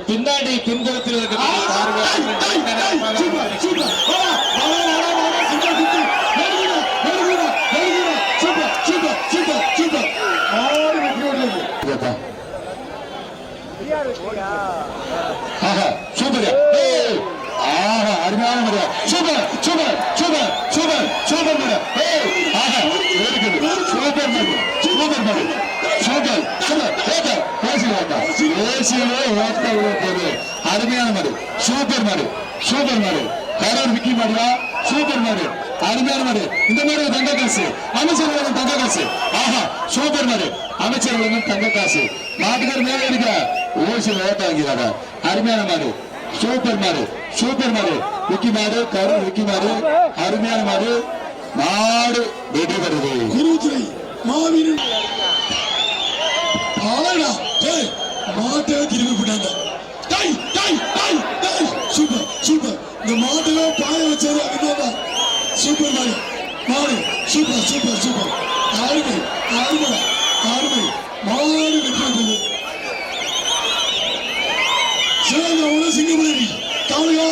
பின்னாடி பின்புறத்தில் சூப்பர் ஆஹா அருமையான முறை super super super super super முறை ஆஹா இருக்குது சூப்பர் சூப்பர் முறை பேசி ஓட்ட அருமையான மடு. சூப்பர் மடு. சூப்பர் மாடு. கரூர் விக்கி மடுவா சூப்பர் மாடு. அருமையான மடு. இந்த மாதிரி தங்க காசு. அமைச்சர்களுக்கு தங்க காசு. ஆஹா சூப்பர் மாதிரி அமைச்சர்களுக்கு தங்க காசு. மாட்டுக்கார் மேலே இருக்கிற ஓசியில் ஓட்ட வாங்கிறாங்க அருமையான மாடு. சூப்பர் மாடு. சூப்பர் மாடு. விக்கி மாடு கரூர் விக்கி மாடு. அருமையான மாடு. நாடு வெற்றி பெறுது. மாவீரன். ஆளடா மாட்டவே திரும்பி போட்டாங்க டேய் டேய் டேய் டேய் சூப்பர் சூப்பர். இந்த மாட்டவே பாய வச்சது அங்கதான் சூப்பர் மாடு. மாடு சூப்பர் சூப்பர் சூப்பர். ஆறுமை ஆறுமை ஆறுமை மாடு வெற்றி சிவங்க அவ்வளோ சிங்கமணி கவலையா?